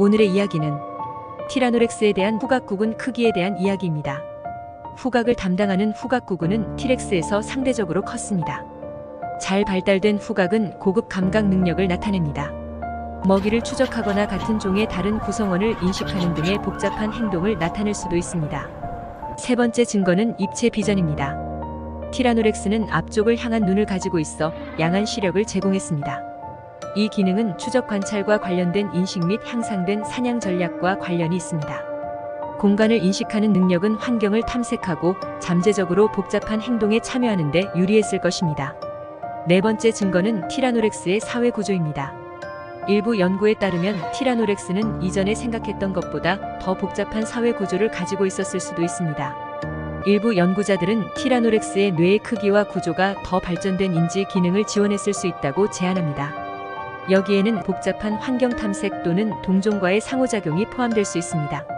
오늘의 이야기는 티라노렉스에 대한 후각구근 크기에 대한 이야기입니다. 후각을 담당하는 후각구근은 티렉스에서 상대적으로 컸습니다. 잘 발달된 후각은 고급 감각 능력을 나타냅니다. 먹이를 추적하거나 같은 종의 다른 구성원을 인식하는 등의 복잡한 행동을 나타낼 수도 있습니다. 세 번째 증거는 입체 비전입니다. 티라노렉스는 앞쪽을 향한 눈을 가지고 있어 양한 시력을 제공했습니다. 이 기능은 추적 관찰과 관련된 인식 및 향상된 사냥 전략과 관련이 있습니다. 공간을 인식하는 능력은 환경을 탐색하고 잠재적으로 복잡한 행동에 참여하는 데 유리했을 것입니다. 네 번째 증거는 티라노렉스의 사회 구조입니다. 일부 연구에 따르면 티라노렉스는 이전에 생각했던 것보다 더 복잡한 사회 구조를 가지고 있었을 수도 있습니다. 일부 연구자들은 티라노렉스의 뇌의 크기와 구조가 더 발전된 인지 기능을 지원했을 수 있다고 제안합니다. 여기에는 복잡한 환경 탐색 또는 동종과의 상호작용이 포함될 수 있습니다.